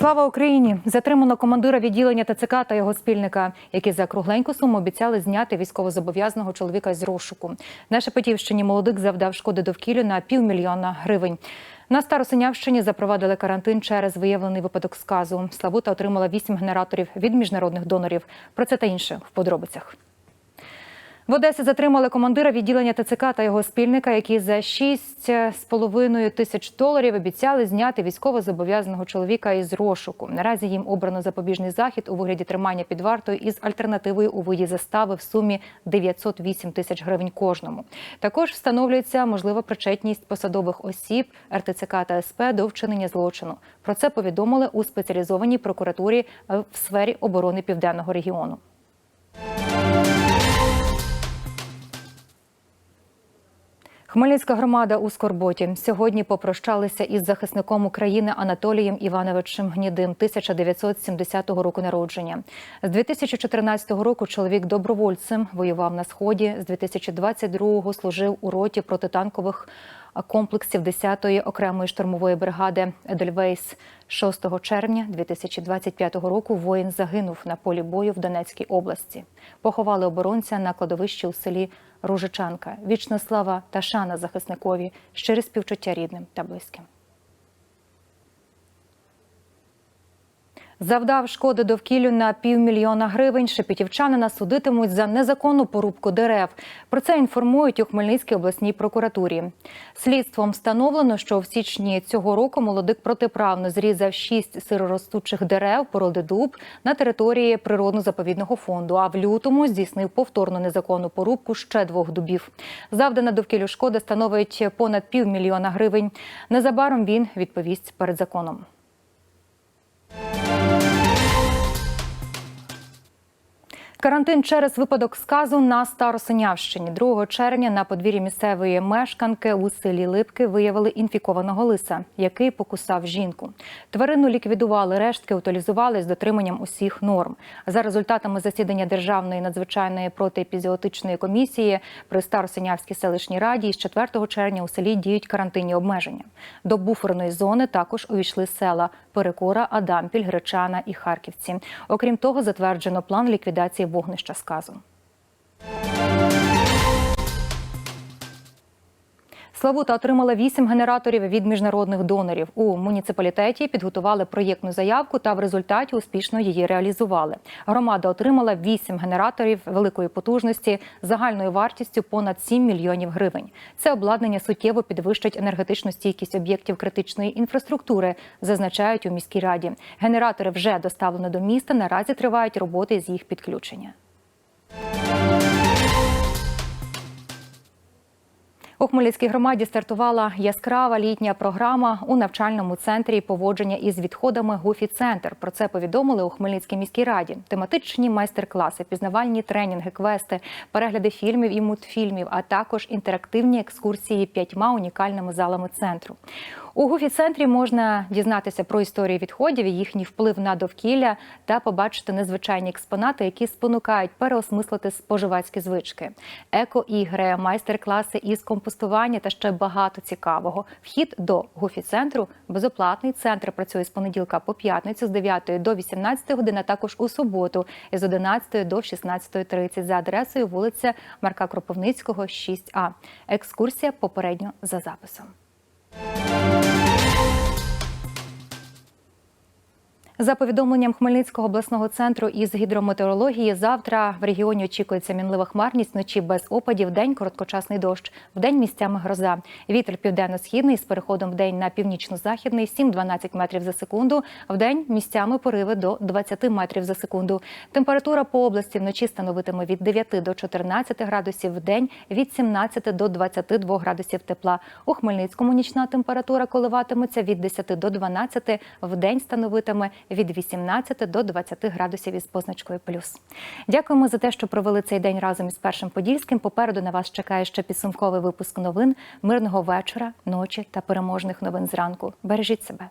Слава Україні! Затримано командира відділення ТЦК та його спільника, які за кругленьку суму обіцяли зняти військовозобов'язаного чоловіка з розшуку. На Шепетівщині молодик завдав шкоди довкіллю на півмільйона гривень. На Старосинявщині запровадили карантин через виявлений випадок сказу. Славута отримала вісім генераторів від міжнародних донорів. Про це та інше в подробицях. В Одесі затримали командира відділення ТЦК та його спільника, які за 6,5 тисяч доларів обіцяли зняти військово-зобов'язаного чоловіка із розшуку. Наразі їм обрано запобіжний захід у вигляді тримання під вартою із альтернативою у виді застави в сумі 908 тисяч гривень кожному. Також встановлюється можлива причетність посадових осіб РТЦК та СП до вчинення злочину. Про це повідомили у спеціалізованій прокуратурі в сфері оборони південного регіону. Хмельницька громада у Скорботі сьогодні попрощалися із захисником України Анатолієм Івановичем Гнідим 1970 року народження. З 2014 року чоловік добровольцем воював на сході. З 2022 служив у роті протитанкових комплексів 10-ї окремої штурмової бригади Едельвейс. 6 червня 2025 року воїн загинув на полі бою в Донецькій області. Поховали оборонця на кладовищі у селі Ружичанка. Вічна слава та шана захисникові, щире співчуття рідним та близьким. Завдав шкоди довкіллю на півмільйона гривень. Шепетівчанина судитимуть за незаконну порубку дерев. Про це інформують у Хмельницькій обласній прокуратурі. Слідством встановлено, що в січні цього року молодик протиправно зрізав шість сироростучих дерев породи дуб на території природно-заповідного фонду. А в лютому здійснив повторну незаконну порубку ще двох дубів. Завдана довкіллю шкода становить понад півмільйона гривень. Незабаром він відповість перед законом. Карантин через випадок сказу на Старосинявщині. 2 червня на подвір'ї місцевої мешканки у селі Липки виявили інфікованого лиса, який покусав жінку. Тварину ліквідували, рештки утилізували з дотриманням усіх норм. За результатами засідання Державної надзвичайної протиепізіотичної комісії при Старосинявській селищній раді з 4 червня у селі діють карантинні обмеження. До буферної зони також увійшли села Перекора, Адампіль, Гречана і Харківці. Окрім того, затверджено план ліквідації вогнища сказу. Славута отримала вісім генераторів від міжнародних донорів. У муніципалітеті підготували проєктну заявку та в результаті успішно її реалізували. Громада отримала вісім генераторів великої потужності загальною вартістю понад 7 мільйонів гривень. Це обладнання суттєво підвищить енергетичну стійкість об'єктів критичної інфраструктури, зазначають у міській раді. Генератори вже доставлено до міста. Наразі тривають роботи з їх підключення. У Хмельницькій громаді стартувала яскрава літня програма у навчальному центрі поводження із відходами Гуфі Центр. Про це повідомили у Хмельницькій міській раді. Тематичні майстер-класи, пізнавальні тренінги, квести, перегляди фільмів і мультфільмів, а також інтерактивні екскурсії п'ятьма унікальними залами центру. У гуфі центрі можна дізнатися про історію відходів, їхній вплив на довкілля та побачити незвичайні експонати, які спонукають переосмислити споживацькі звички, еко-ігри, майстер-класи із компостування та ще багато цікавого. Вхід до гуфі центру безоплатний. Центр працює з понеділка по п'ятницю з 9 до 18 годин, а також у суботу з 11 до 16.30 за адресою вулиця Марка Кропивницького, 6А. Екскурсія попередньо за записом. За повідомленням Хмельницького обласного центру із гідрометеорології, завтра в регіоні очікується мінлива хмарність, вночі без опадів, день короткочасний дощ, вдень місцями гроза. Вітер південно-східний з переходом в день на північно-західний 7-12 метрів за секунду. Вдень місцями пориви до 20 метрів за секунду. Температура по області вночі становитиме від 9 до 14 градусів, в день від 17 до 22 градусів тепла. У Хмельницькому нічна температура коливатиметься від 10 до 12, в день становитиме від 18 до 20 градусів із позначкою плюс. Дякуємо за те, що провели цей день разом із першим подільським. Попереду на вас чекає ще підсумковий випуск новин, мирного вечора, ночі та переможних новин зранку. Бережіть себе.